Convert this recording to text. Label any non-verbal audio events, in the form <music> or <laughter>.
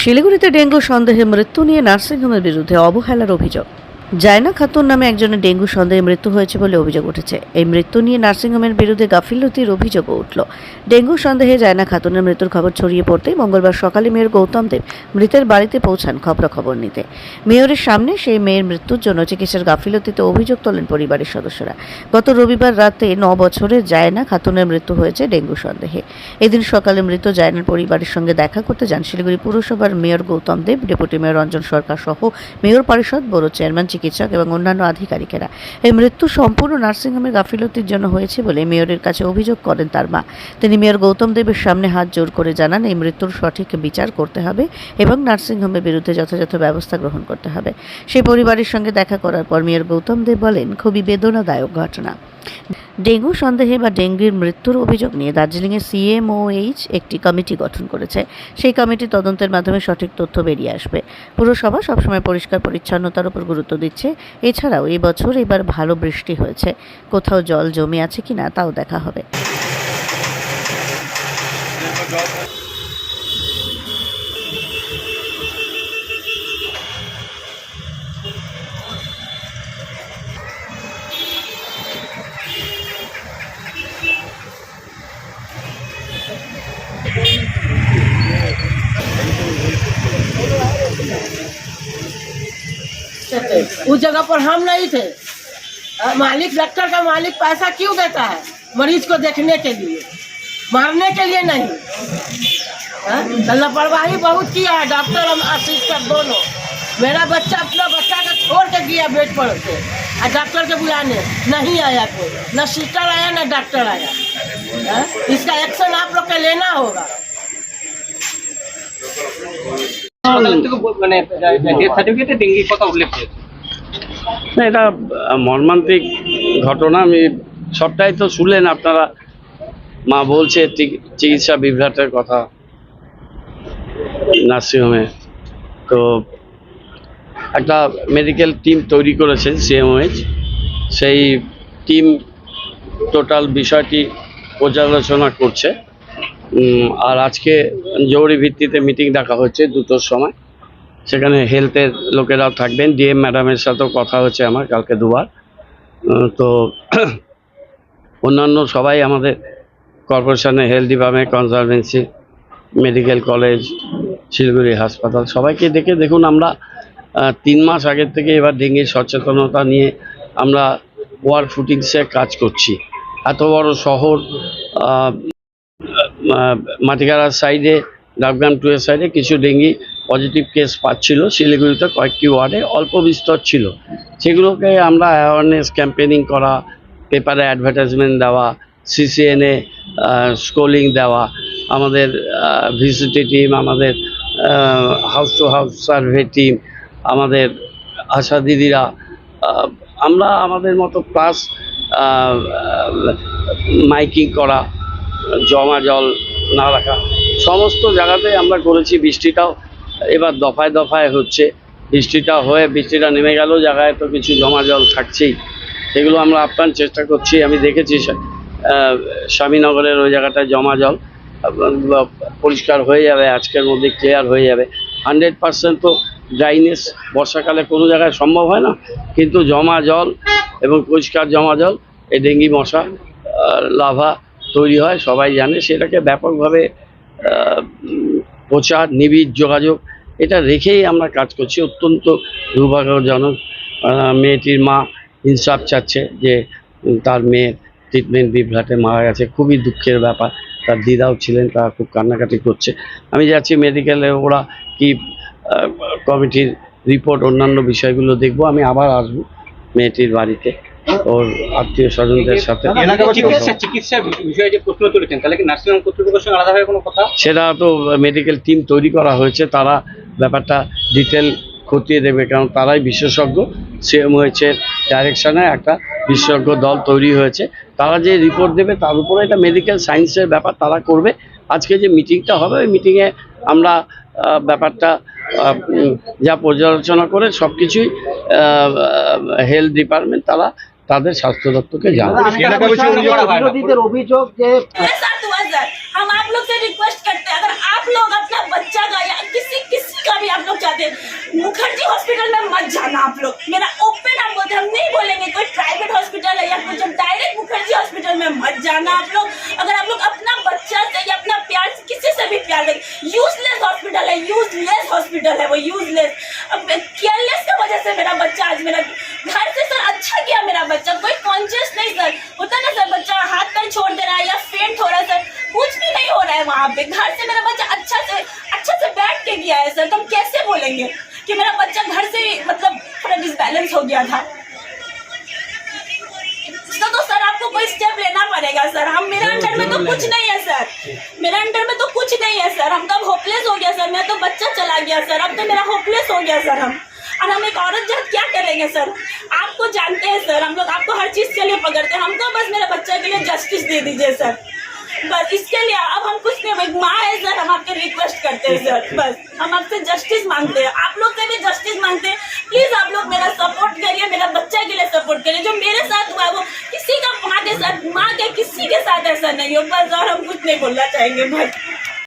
শিলিগুড়িতে ডেঙ্গু সন্দেহে মৃত্যু নিয়ে নার্সিংহোমের বিরুদ্ধে অবহেলার অভিযোগ। জায়না খাতুন নামে একজনের ডেঙ্গু সন্দেহে মৃত্যু হয়েছে বলে অভিযোগ উঠেছে। এই মৃত্যু নিয়ে নার্সিংহোমের বিরুদ্ধে গাফিলতির অভিযোগও উঠল। ডেঙ্গু সন্দেহে জায়না খাতুনের মৃত্যুর খবর ছড়িয়ে পড়তেই মঙ্গলবার সকালে মেয়র গৌতম দেব মৃতের বাড়িতে পৌঁছান খবরাখবর নিতে। মেয়রের সামনে সেই মেয়ের মৃত্যুর জন্য চিকিৎসার গাফিলতিতে অভিযোগ তোলেন পরিবারের সদস্যরা। গত রবিবার রাতে ন বছরের জায়না খাতুনের মৃত্যু হয়েছে ডেঙ্গু সন্দেহে। এদিন সকালে মৃত জায়নার পরিবারের সঙ্গে দেখা করতে যান শিলিগুড়ি পুরসভার mayor Gautam Deb, deputy mayor Ranjan Sarkar সহ মেয়র পরিষদ বড় চেয়ারম্যান চিকিৎসক এবং অন্যান্য আধিকারিকেরা। এই মৃত্যু সম্পূর্ণ নার্সিংহোমের গাফিলতির জন্য হয়েছে বলে মেয়রের কাছে অভিযোগ করেন তার মা। তিনি মেয়র গৌতম দেবের সামনে হাত জোর করে জানান, এই মৃত্যুর সঠিক বিচার করতে হবে এবং নার্সিংহোমের বিরুদ্ধে যথাযথ ব্যবস্থা গ্রহণ করতে হবে। সেই পরিবারের সঙ্গে দেখা করার পর মেয়র গৌতম দেব বলেন, খুবই বেদনাদায়ক ঘটনা। ডেঙ্গু সন্দেহে বা ডেঙ্গির মৃত্যুর অভিযোগ নিয়ে দার্জিলিংয়ে সিএমওএইচ একটি কমিটি গঠন করেছে। সেই কমিটি তদন্তের মাধ্যমে সঠিক তথ্য বেরিয়ে আসবে। পুরসভা সবসময় পরিষ্কার, পরিচ্ছন্নতার উপর গুরুত্ব দিচ্ছে। এছাড়াও এই বছর এবার ভালো বৃষ্টি হয়েছে। কোথাও জল জমে আছে কিনা তাও দেখা হবে। उस जगह पर हम नहीं थे। मालिक, डॉक्टर का मालिक पैसा क्यों देता है? मरीज़ को देखने के लिए। मारने के लिए नहीं। हाँ? तो लापरवाही बहुत किया है। डॉक्टर और असिस्टेंट दोनों। मेरा बच्चा अपना बच्चा का छोड़ के गया बेड पर से। और डॉक्टर के बुलाने। नहीं आया कोई। न सिस्टर आया, न डॉक्टर आया। हाँ? इसका एक्शन आप लोग का लेना होगा। মানে ডেথ সার্টিফিকেটে ডেঙ্গির কথা উল্লেখ করেছে। না এটা মর্মান্তিক ঘটনা আমি সবটাই তো শুনলেন আপনারা। মা বলছে চিকিৎসা বিভ্রাটের কথা নার্সিংহোমে। তো একটা মেডিকেল টিম তৈরি করেছে সিএমওএইচ সেই টিম টোটাল বিষয়টি পর্যালোচনা করছে। আর আজকে জরুরি ভিত্তিতে মিটিং ডাকা হচ্ছে দুটোর সময়। সেখানে হেলথের লোকেরাও থাকবেন। ডিএম ম্যাডামের সাথেও কথা হচ্ছে আমার কালকে দুবার। তো <clears throat> অন্যান্য সবাই আমাদের কর্পোরেশনের health department consultancy medical college Siliguri হাসপাতাল সবাইকে দেখে দেখুন আমরা তিন মাস আগের থেকে এবার ডেঙ্গির সচেতনতা নিয়ে আমরা ওয়ার ফুটিংসে কাজ করছি। এত বড় শহর মাটিগাড়ার সাইডে ডাবগ্রাম টু এর সাইডে কিছু ডেঙ্গি পজিটিভ কেস পাচ্ছিল। শিলিগুড়িতে কয়েকটি ওয়ার্ডে অল্প বিস্তর ছিল। সেগুলোকে আমরা অ্যাওয়ারনেস ক্যাম্পেনিং করা পেপারে অ্যাডভার্টাইজমেন্ট দেওয়া সিসিএনএ স্কোলিং দেওয়া, আমাদের ভিসিটি টিম আমাদের house to house survey team আমাদের আশা দিদিরা আমরা আমাদের মতো প্লাস মাইকিং করা জমা জল না রাখা। সমস্ত জায়গাতে আমরা করেছি, বৃষ্টিটাও এবার দফায় দফায় হচ্ছে। বৃষ্টিটা হয়ে বৃষ্টিটা নেমে গেল, জায়গায় তো কিছু জমা জল থাকছেই। সেগুলো আমরা আপ্রাণ চেষ্টা করছি। আমি দেখেছি স্বামীনগরের ওই জায়গাটায় জমা জল পরিষ্কার হয়ে যাবে, আজকের মধ্যে ক্লিয়ার হয়ে যাবে। হান্ড্রেড পার্সেন্ট তো ড্রাইনেস বর্ষাকালে কোনো জায়গায় সম্ভব হয় না। কিন্তু জমা জল এবং পরিষ্কার জমা জল, এই ডেঙ্গি মশা লাভা তৈরি হয়, সবাই জানে। সেটাকে ব্যাপকভাবে প্রচার, নিবিড় যোগাযোগ, এটা রেখেই আমরা কাজ করছি। অত্যন্ত দুর্ভাগ্যজনক মেয়েটির মা ইনসাফ চাচ্ছে যে তার মেয়ের ট্রিটমেন্ট বিভ্রাটে মারা গেছে। খুবই দুঃখের ব্যাপার। তার দিদাও ছিলেন, তারা খুব কান্নাকাটি করছে। আমি যাচ্ছি মেডিকেলে ওরা কি কমিটির রিপোর্ট অন্যান্য বিষয়গুলো দেখব। আমি আবার আসব মেয়েটির বাড়িতে। ওর আত্মীয় স্বজনদের সাথে চিকিৎসা চিকিৎসা বিষয়ে যে প্রশ্ন তুলেছেন তাহলে কি নার্সিংহোম কর্তৃপক্ষের সঙ্গে আলাদাভাবে কোনো কথা? সেটা তো মেডিকেল টিম তৈরি করা হয়েছে তারা ব্যাপারটা ডিটেল খতিয়ে দেবে কারণ তারাই বিশেষজ্ঞ। সিএমওএইচের ডাইরেকশনে একটা বিশেষজ্ঞ দল তৈরি হয়েছে। তারা যে রিপোর্ট দেবে তার উপরে এটা মেডিকেল সায়েন্সের ব্যাপার তারা করবে। আজকে যে মিটিংটা হবে ওই মিটিংয়ে আমরা আহ, ব্যাপারটা যা পর্যালোচনা করে সব কিছুই হেলথ ডিপার্টমেন্ট তারা তাদের স্বাস্থ্য দপ্তরকে জানাবে বিরোধীদের অভিযোগ যে मेरे साथ हुआ सर हम आप लोग से रिक्वेस्ट करते हैं अगर आप लोग अपना बच्चा का या किसी किसी चाहते हैं मुखर्जी हॉस्पिटल में मत जाना आप लोग मेरा ओपन हम बोलते हम नहीं बोलेंगे कोई प्राइवेट हॉस्पिटल है या कुछ डायरेक्ट मुखर्जी हॉस्पिटल में मत जाना आप लोग अगर आप लोग अपना बच्चा से या अपना प्यार से किसी से भी प्यार करें यूजलेस हॉस्पिटल है यूजलेस हॉस्पिटल है वो यूजलेस अब केयरलेस की वजह से मेरा बच्चा आज मेरा घर से सर अच्छा किया मेरा बच्चा कोई कॉन्शियस नहीं सर। होता ना सर बच्चा हाथ पैर छोड़ दे रहा है या फेंट हो रहा है सर कुछ भी नहीं हो रहा है वहाँ पे। घर से मेरा बच्चा अच्छा से अच्छा से बैठ के गया है सर। तो हम कैसे बोलेंगे कि मेरा बच्चा घर से मतलब थोड़ा डिसबैलेंस हो गया था? इसका तो सर आपको कोई स्टेप लेना पड़ेगा सर। हम मेरे अंडर में तो कुछ नहीं है सर। मेरे अंडर में तो कुछ नहीं है सर। हम तो होपलेस हो गया सर। मेरा तो बच्चा चला गया सर। अब तो मेरा होपलेस हो गया सर हम। और हम एक औरत जात क्या करेंगे सर? आपको जानते हैं सर हम लोग आपको हर चीज़ के लिए पकड़ते हैं। हमको बस मेरे बच्चे के लिए जस्टिस दे दीजिए सर। बस इसके लिए अब हम कुछ नहीं एक माँ है सर हम आपके रिक्वेस्ट करते हैं सर। बस हम आपसे जस्टिस मांगते हैं। आप लोग से भी जस्टिस मांगते हैं। प्लीज़ आप लोग मेरा सपोर्ट करिए मेरा बच्चा के लिए सपोर्ट करिए। जो मेरे साथ हुआ वो किसी का माँ के साथ माँ के किसी के साथ ऐसा नहीं हो। बस और हम कुछ नहीं बोलना चाहेंगे बस।